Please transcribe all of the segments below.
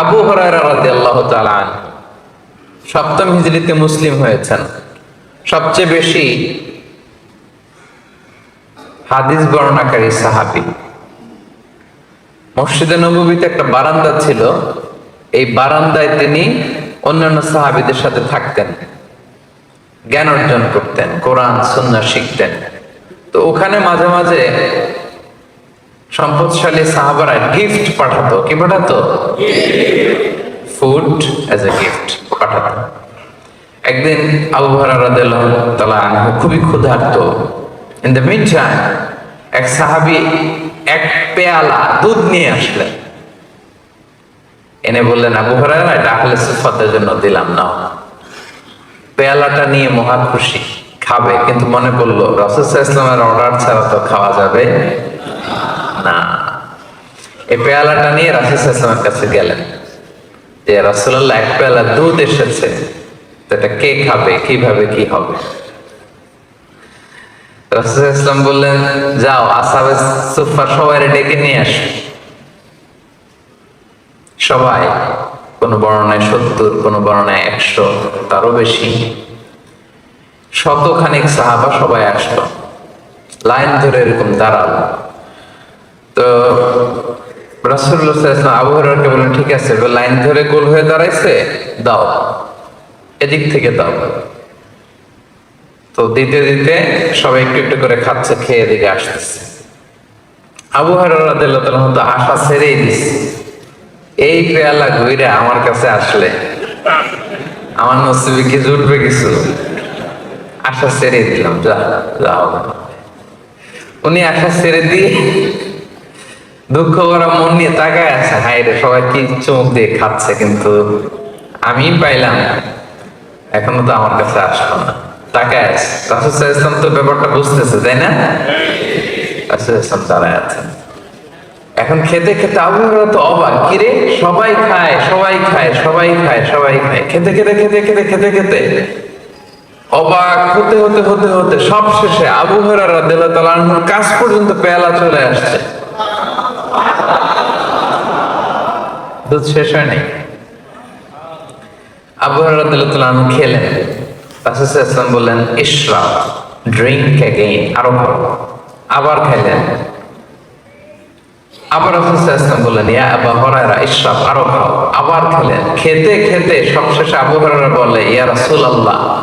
আবু তাআলা সপ্তম হিজরিতে মুসলিম হয়েছেন। সবচেয়ে বেশি হাদিস বর্ণনাকারী সাহাবী। মসজিদে নববীতে একটা বারান্দা ছিল। এই বারান্দায় তিনি অন্যান্য সাহাবিদের সাথে থাকতেন, জ্ঞান অর্জন করতেন, কোরআন, সুন্নাহ শিখতেন। তো ওখানে মাঝে মাঝে সম্পদশালী সাহাবারা গিফট পাঠাতো, কি পাঠাতো? ফুড অ্যাজ এ গিফট পাঠাতো। একদিন আবু আনহু খুবই ক্ষুধার্ত। ইন দ্য মিড টাইম এক সাহাবী এক পেয়ালা দুধ নিয়ে আসলেন। এনে বললেন, আবু হরারা এটা আহলে সুফাতের জন্য দিলাম না পেয়ালাটা নিয়ে মহা খুশি, খাবে, কিন্তু মনে করল রসুল ইসলামের অর্ডার ছাড়া তো খাওয়া যাবে। না। এই পেয়ালাটা নিয়ে রাসুল ইসলামের কাছে গেলেন। যে রাসুল্লাহ এক পেয়ালা দুধ এসেছে এটা কে খাবে, কীভাবে কি হবে? ইসলাম বললেন, যাও আসাবে সুফা সবাই ডেকে নিয়ে সবাই, কোন বর্ণনায় সত্তর, কোন বর্ণনায় একশো, তারও বেশি। শতখানিক সাহাবা সবাই আসলো। লাইন ধরে এরকম দাঁড়াল। তো রাসুল্লাহ আবু হরারকে বললেন, ঠিক আছে লাইন ধরে গোল হয়ে দাঁড়াইছে, দাও। এদিক থেকে দাও। তো দিতে দিতে সবাই একটু একটু করে খাচ্ছে, খেয়ে এদিকে আসতেছে। আবু হরার তো আশা ছেড়েই দিছে। এই পেয়ালা ঘুরে আমার কাছে আসলে, আমার নসিবে কি জুটবে কিছু? আশা ছেড়ে দিলাম, যা, যাও উনি আশা ছেড়ে দিয়ে দুঃখ করা মন নিয়ে তাকায় আছে। হাই রে, সবাই কি চোখ দিয়ে খাচ্ছে, কিন্তু আমি পাইলাম এখনও তো আমার কাছে আসলো না। তাকায় আছে। রাসুল তো ব্যাপারটা বুঝতেছে, তাই না? রাসুল ইসলাম আছেন। এখন খেতে খেতে আবহাওয়া তো অবাক। কিরে সবাই খায় সবাই খায় সবাই খায় সবাই খায়। খেতে খেতে খেতে খেতে খেতে খেতে। অবাক হতে হতে হতে হতে সব শেষে আবু হরারা কাজ পর্যন্ত পেয়ালা চলে আসছে। দুধ শেষ হয় নাই। আবু হরারা খেলেন। রাসুল ইসলাম বললেন ইসরা ড্রিঙ্ক অ্যাগেইন আরও খাও। আবার খাইলেন। আবার ইসলাম বললেন, ইয়া আবু হুরায়রা আরও খাও। আবার খেলেন। খেতে খেতে সবশেষে আবু হুরায়রা বলে, ইয়া রাসূলুল্লাহ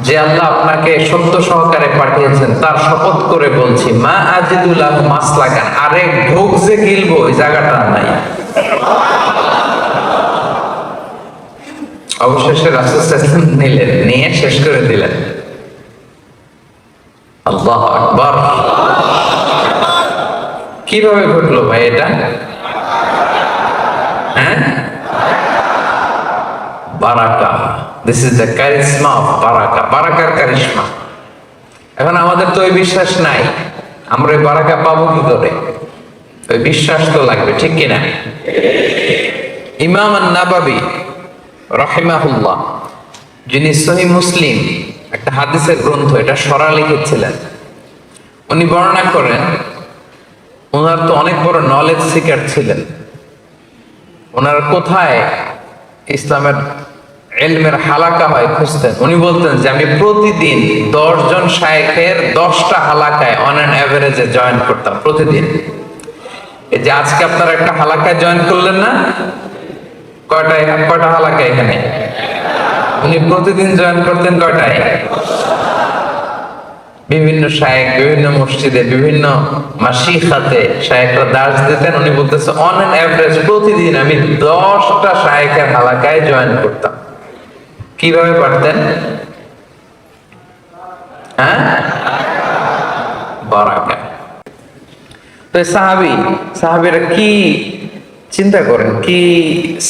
যে আল্লাহ আপনাকে সত্য সহকারে পাঠিয়েছেন, তার শপথ করে বলছি, মা আজিদু মাসলাকান, আরে ঢোক যে গিলবো ওই জায়গাটা নাই। অবশেষে রাসূল নিলেন, নিয়ে শেষ করে দিলেন। আল্লাহ আকবার। কীভাবে ঘটলো ভাই এটা? হ্যাঁ? Baraka. This is the charisma of Baraka. বারাকার কারিশমা এখন আমাদের তো ওই বিশ্বাস নাই। আমরা ওই বারাকা পাবো কি করে? ওই বিশ্বাস তো লাগবে, ঠিক কিনা? ইমাম নাবাবি রহিমাহুল্লাহ, যিনি সহি মুসলিম, একটা হাদিসের গ্রন্থ, এটা সরা লিখেছিলেন। উনি বর্ণনা করেন ওনার তো অনেক বড় নলেজ সিকার ছিলেন। ওনার কোথায় ইসলামের এলমের হালাকা হয়, খুঁজতেন। উনি বলতেন যে, আমি প্রতিদিন দশ জন শায়েখের দশটা হালাকায় অন অ্যান অ্যাভারেজে জয়েন করতাম, প্রতিদিন। এই যে, আজকে আপনারা একটা হালাকায় জয়েন করলেন না? কয়টায় কয়টা হালাকা এখানে? উনি প্রতিদিন জয়েন করতেন কয়টায়? বিভিন্ন শায়েক বিভিন্ন মসজিদে, বিভিন্ন মাসিখাতে শায়েকরা দাস দিতেন। উনি বলতেছে অন অ্যান অ্যাভারেজ প্রতিদিন আমি দশটা শায়েকের হালাকায় জয়েন করতাম। কীভাবে পারতেন? হ্যাঁ? সাহাবি, সাহাবিরা কি চিন্তা করেন? কি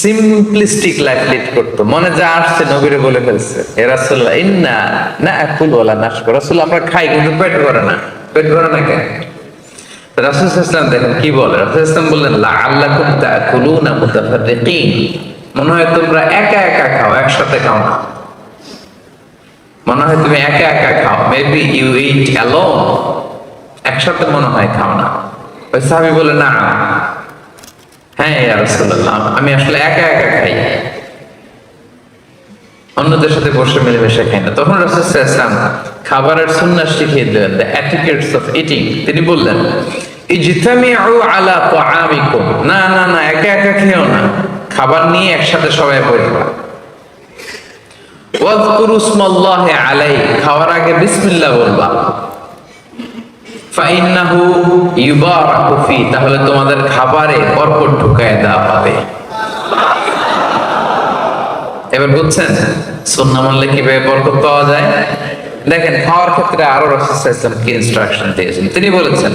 সিম্পলিস্টিক লাইফ লিড করতো? মনে যা আসছে নবীরে বলে ফেলছে, এ রাসূলুল্লাহ, ইন্না না আকুল ওয়ালা নাশকুর। রাসূল আমরা খাই, কিন্তু পেট ভরে না। পেট ভরে না কেন? রাসূল আলাইহি দেখেন, কি বলে? রাসূল সাল্লাল্লাহু বললেন, লাআল্লাকুম তাকুলুনা মুতাফাররিকিন। মনে হয় তোমরা একা একা খাও, একসাথে খাও না। মনে হয় তুমি একা একা খাও। মেবি ইউ ইট অ্যালোন একসাথে মনে হয় খাও না। ওই সাহাবি বলে, না হ্যাঁ রাসূলুল্লাহ, আমি আসলে একা একা খাই। অন্যদের সাথে বসে মিলেমিশে খাই না। তখন রাসূল খাবারের সুন্নাহ শিখিয়ে দিলেন দ্য এটিকেটস অফ ইটিং তিনি বললেন, ইজতামিউ আলা তাআমিকুম। না না না, একা একা খেও না। খাবার নিয়ে একসাথে সবাই বসবা খাওয়ার আগে বিসমিল্লাহ বলবা। তাহলে তোমাদের খাবারে বরকত ঢুকায় দেওয়া হবে। এবার বুঝছেন? সুন্নাহ মানলে কীভাবে বরকত পাওয়া যায়? দেখেন, খাওয়ার ক্ষেত্রে আরও রাসূল কি ইনস্ট্রাকশন দিয়েছেন? তিনি বলেছেন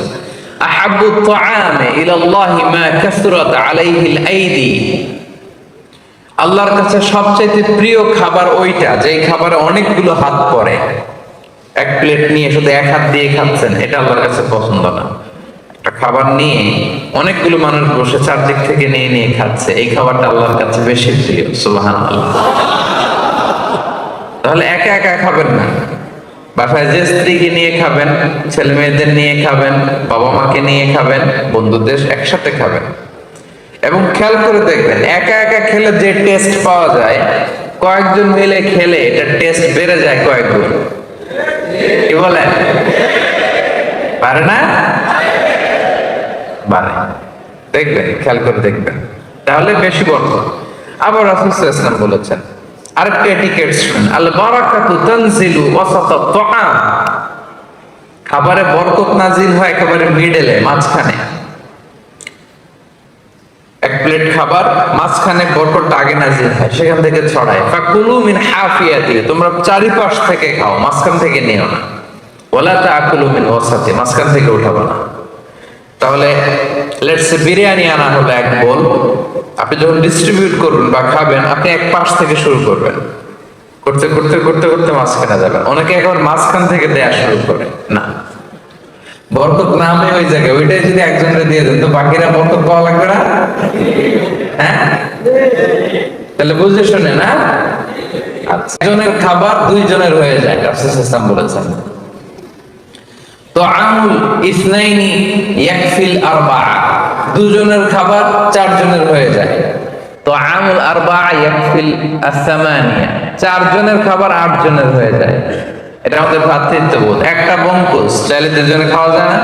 আহাব্বু তাআমে ইলাল্লাহি মা কাসরাত আল্লাহর কাছে সবচাইতে প্রিয় খাবার ওইটা, যেই খাবারে অনেকগুলো হাত পড়ে। এক প্লেট নিয়ে শুধু এক হাত দিয়ে খাচ্ছেন, এটা আল্লাহর কাছে পছন্দ না। একটা খাবার নিয়ে অনেকগুলো মানুষ বসে চারদিক থেকে নিয়ে নিয়ে খাচ্ছে, এই খাবারটা আল্লাহর কাছে বেশি প্রিয় সুবাহান তাহলে একা একা খাবেন না। বাসায় যে স্ত্রীকে নিয়ে খাবেন ছেলে মেয়েদের নিয়ে খাবেন বাবা মাকে নিয়ে খাবেন, বন্ধুদের একসাথে খাবেন। এবং খেয়াল করে দেখবেন, একা একা খেলে যে টেস্ট পাওয়া যায়, কয়েকজন মিলে খেলে এটা টেস্ট বেড়ে যায় কয়েক গুণ কি বলেন পারে না? পারে। দেখবেন, খেয়াল করে দেখবেন। তাহলে বেশি বর্ত আবার রাসূল বলেছেন, আরেকটা এটিকেট শুনুন আল বারাকাতু তানজিলু ওয়াসাতা তাআম। খাবারে বরকত নাজিল হয় একেবারে মিডলে মাঝখানে। প্লেট খাবার, মাঝখানে বরকতটা আগে নাজিল হয়, সেখান থেকে ছড়ায়। ফাকুলু মিন হাফিয়াতি, তোমরা চারিপাশ থেকে খাও, মাঝখান থেকে নিও না। ওলা তাকুলু মিন ওয়াসাতি, মাঝখান থেকে উঠাবো না। তাহলে লেটস বিরিয়ানি আনা হলো এক বোল। আপনি যখন ডিস্ট্রিবিউট করবেন বা খাবেন, আপনি এক পাশ থেকে শুরু করবেন। করতে করতে করতে করতে মাঝখানে যাবেন। অনেকে এখন মাঝখান থেকে দেয়া শুরু করে। না। বরকত নামে ওই জায়গায় ওইটাই যদি একজনের দিয়ে দেন, তো বাকিরা বরকত পাওয়া লাগবে না? হ্যাঁ? তাহলে বুঝে শুনে না? আচ্ছা একজনের খাবার দুইজনের হয়ে যায় রাসূল ইসলাম বলেছেন। তো আমুল ইসনাইনি ইয়াকফিল আরবা দুজনের খাবার চারজনের হয়ে যায়। আসামানিয়া চারজনের খাবার আটজনের হয়ে যায়। এটা আমাদের ভ্রাতৃত্ববোধ একটা বঙ্কুশ চাইলে দুজনে খাওয়া যায় না?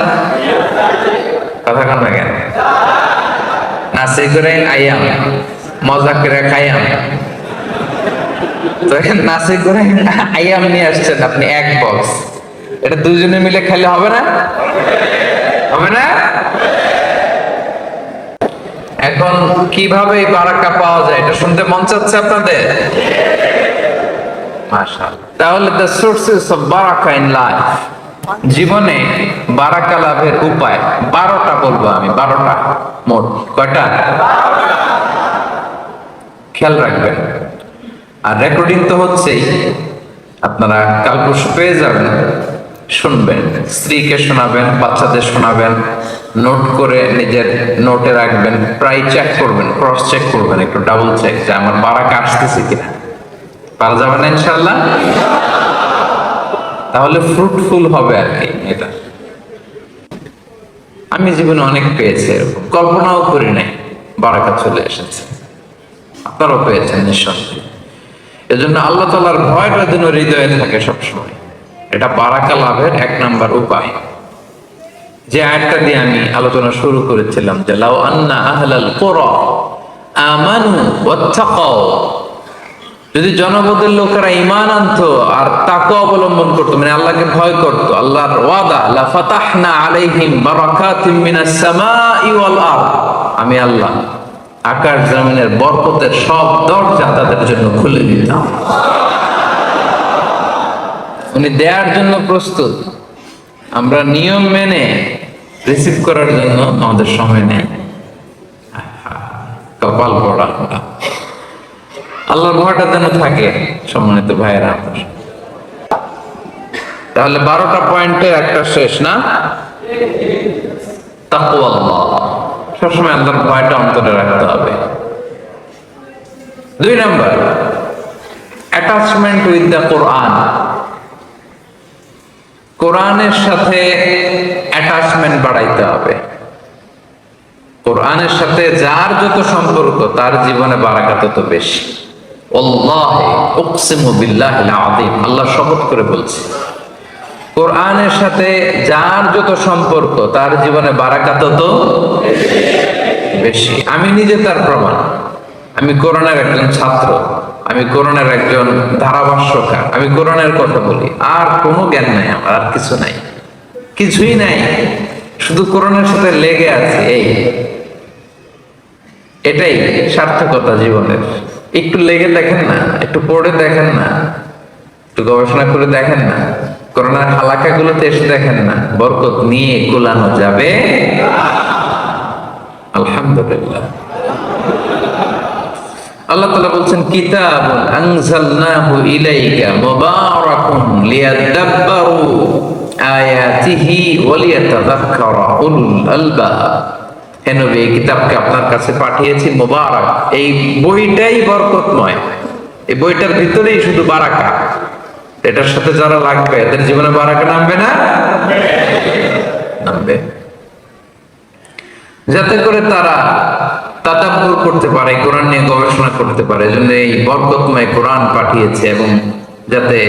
কথা না কেন? করে আইয়াম। মজা করে খাইয়াম। করে আইয়াম নিয়ে আসছেন আপনি এক বক্স এটা দুজনে মিলে খেলে হবে না? হবে না? এখন কীভাবে এই বারাকা পাওয়া যায়, এটা শুনতে মন চাচ্ছে আপনাদের? তাহলে দ্য সোর্সেস অফ বারাকা ইন লাইফ জীবনে বারাকা লাভের উপায়, বারোটা বলব আমি, বারোটা মোট, কয়টা? খেয়াল রাখবেন। আর রেকর্ডিং তো হচ্ছেই, আপনারা কাল পরশু পেয়ে যাবেন, শুনবেন, স্ত্রীকে শোনাবেন, বাচ্চাদের শোনাবেন নোট করে নিজের নোটে রাখবেন, প্রায় চেক করবেন ক্রস চেক করবেন, একটু ডাবল চেক যে আমার বারাকা আসতেছে কিনা। পারা যাবে না ইনশাল্লাহ তাহলে ফ্রুটফুল হবে আর কি এটা। আমি জীবনে অনেক পেয়েছি এরকম। কল্পনাও করি নাই। বারাকা চলে এসেছে। আপনারাও পেয়েছেন নিঃসন্দেহে। এজন্য আল্লাহ তালার ভয়টা যেন হৃদয়ে থাকে সবসময়। এটা বারাকা লাভের এক নাম্বার উপায়। যে আয়াতটা দিয়ে আমি আলোচনা শুরু করেছিলাম যে, লাউ আন্না আহলাল কুরা আমানু ওয়াত্তাকাও যদি জনপদের লোকেরা ইমান আনতো আর তাকে অবলম্বন করতো মানে আল্লাহকে ভয় করতো, আল্লাহর আমি আল্লাহ আকাশ জমিনের বরকতের সব দরজা তাদের জন্য খুলে দিতাম। উনি দেওয়ার জন্য প্রস্তুত। আমরা নিয়ম মেনে রিসিভ করার জন্য আমাদের সময় নেই কপাল পড়া আল্লাহর ভয়টা যেন থাকে, সম্মানিত ভাইয়েরা। আমার তাহলে বারোটা পয়েন্টের একটা শেষ, না? সবসময় আল্লাহর ভয়টা অন্তরে রাখতে হবে। দুই number attachment with the Quran কোরআনের সাথে অ্যাটাচমেন্ট বাড়াইতে হবে। কোরআন কোরআনের সাথে যার যত সম্পর্ক, তার জীবনে বারাকা তত বেশি। আল্লাহে শপথ করে বলছে, কোরআনের সাথে যার যত সম্পর্ক, তার জীবনে বারাকা বেশি। আমি নিজে তার প্রমাণ। আমি কোরআনের একজন ছাত্র, আমি কোরআনের একজন ধারাভাষ্যকার, আমি কোরআনের কথা বলি। আর কোনো জ্ঞান নাই আমার, আর কিছু নাই। কিছুই নাই। শুধু কোরআনের সাথে লেগে আছে, এই। এটাই সার্থকতা জীবনের। একটু লেগে দেখেন না, একটু পড়ে দেখেন না, একটু গবেষণা করে দেখেন না, করোনার হালাকাগুলোতে এসে দেখেন না, বরকত নিয়ে কুলানো যাবে? আলহামদুলিল্লাহ। আল্লাহ তাআলা বলছেন কিতাব আনজালনাহু ইলাইকা মুবারাকুন লিয়াদাব্বারু আয়াতিহি উলুল আলবাব। এই কিতাবকে আপনার কাছে পাঠিয়েছি? মোবারক। এই বইটাই বরকতময়। এই বইটার ভিতরেই শুধু বারাকা। এটার সাথে যারা লাগবে, এদের জীবনে বারাকা নামবে না? নামবে। যাতে করে তারা তাদাব্বুর করতে পারে, কোরআন নিয়ে গবেষণা করতে পারে। এজন্য এই বরকতময় কোরআন পাঠিয়েছে এবং যাতে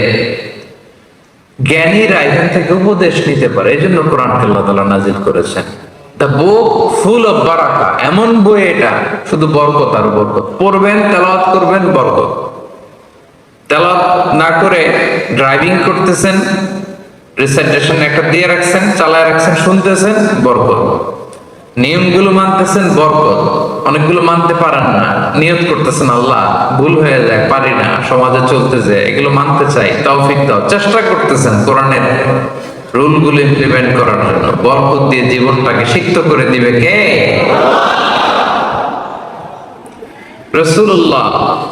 জ্ঞানীরা এখান থেকে উপদেশ নিতে পারে। এই জন্য কোরআনকে আল্লাহ তালা নাজিল করেছেন। দ্য বুক ফুল অফ বারাকা এমন বই এটা, শুধু বরকত আর বরকত। পড়বেন, তেলাওয়াত করবেন, বরকত। তেলাওয়াত না করে ড্রাইভিং করতেছেন রিসাইটেশন একটা দিয়ে রাখছেন, চালায় রাখছেন, শুনতেছেন, বরকত। নিয়মগুলো মানতেছেন, বরকত। অনেকগুলো মানতে পারেন না। নিয়ত করতেছেন, আল্লাহ, ভুল হয়ে যায়, পারি না, সমাজে চলতে যায়, এগুলো মানতে চাই, তৌফিক দাও। চেষ্টা করতেছেন, কোরআনের রুলগুলো ইমপ্লিমেন্ট করার জন্য। বরকত দিয়ে জীবনটাকে সিক্ত করে দিবে কে? রসুল্লাহ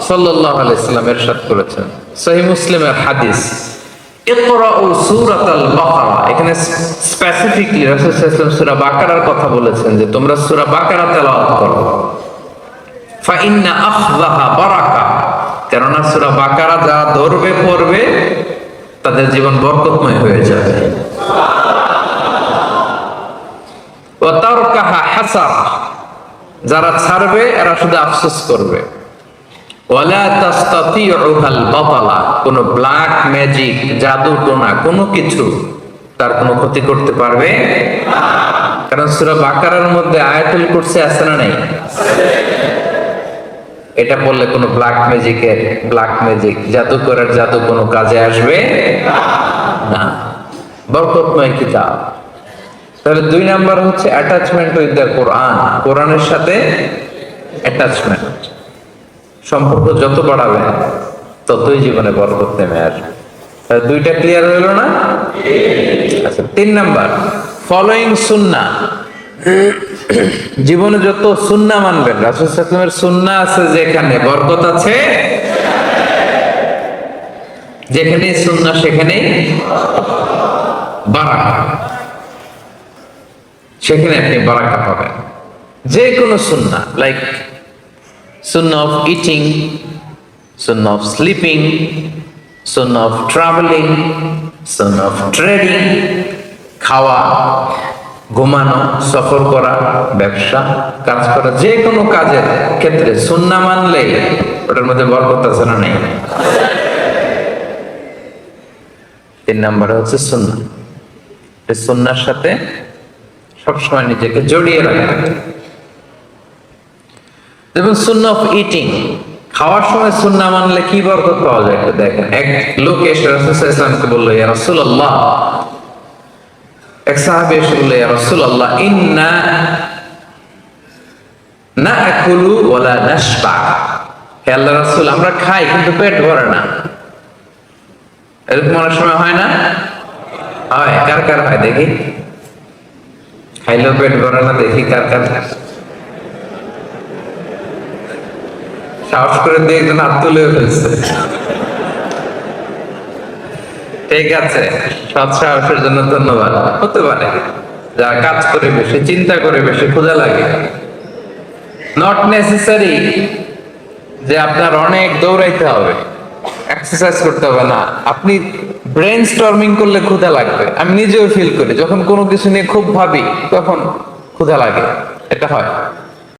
সাল্লাহ আলাইসাল্লাম এরশাদ করেছেন। সহি মুসলিমের হাদিস এখানে বাকারার কথা বলেছেন যে, তোমরা করো। কেননা সূরা বাকারা যা ধরবে, পড়বে তাদের জীবন বরকতময় হয়ে যাবে। যারা ছাড়বে, এরা শুধু আফসোস করবে। কোন ব্ল্যাক ম্যাজিক জাদু টোনা, কোনো কিছু তার কোনো ক্ষতি করতে পারবে? কারণ সূরা বাকারার মধ্যে আয়াতুল কুরসি আছে না নাই? এটা বললে কোনো ব্ল্যাক ম্যাজিকের ব্ল্যাক ম্যাজিক জাদু করার জাদু কোনো কাজে আসবে? না। বরকতময় কিতাব। তাহলে দুই নাম্বার হচ্ছে অ্যাটাচমেন্ট উইথ দ্য কোরআন কোরআনের সাথে অ্যাটাচমেন্ট সম্পর্ক যত বাড়াবে, ততই জীবনে বরকত নেমে আসবে। তাহলে দুইটা ক্লিয়ার হইল না? আচ্ছা তিন নাম্বার। ফলোয়িং সুন্না জীবনে যত সুন্না মানবেন, রাসুল সাল্লামের সুন্না আছে যেখানে, বরকত আছে? যেখানে সুন্না সেখানে বারাকা। সেখানে আপনি বারাকা পাবেন। যে কোনো সুন্না লাইক সুন্না অফ ইটিং সুন্না অফ স্লিপিং সুন্না অফ ট্রাভেলিং সুন্না অফ ট্রেডিং খাওয়া ঘুমানো, সফর করা, ব্যবসা, কাজ করা, যে কোনো কাজের ক্ষেত্রে সুন্না মানলেই ওটার মধ্যে বরকত আছে না নেই? তিন নম্বরে হচ্ছে সুন্না। সুন্নার সাথে সবসময় নিজেকে জড়িয়ে রাখা দেখুন, সুন্না অফ ইটিং। খাওয়ার সময় সুন্না মানলে কি বরকত পাওয়া যায়? একটু দেখেন, এক লোক এসে রাসূল ইসলামকে বলল, ইয়া রাসূলুল্লাহ এক সাহাবী এসে বলল রাসূলুল্লাহ, ইন্না হে আল্লাহ আমরা খাই কিন্তু পেট ভরে না। এরকম অনেক সময় হয় না? হয়। কার কার হয় দেখি? খাইলেও পেট ভরে না, দেখি কার কার সাহস করে দিয়ে একজন ফেলছে। ঠিক আছে। সাহসের জন্য ধন্যবাদ। হতে পারে। যা কাজ করে বেশি, চিন্তা করে বেশি, খোঁজা লাগে। নট নেসেসারি যে আপনার অনেক দৌড়াইতে হবে। এক্সারসাইজ করতে হবে না। আপনি ব্রেন স্টর্মিং করলে ক্ষুধা লাগবে। আমি নিজেও ফিল করি, যখন কোনো কিছু নিয়ে খুব ভাবি, তখন ক্ষুধা লাগে। এটা হয়।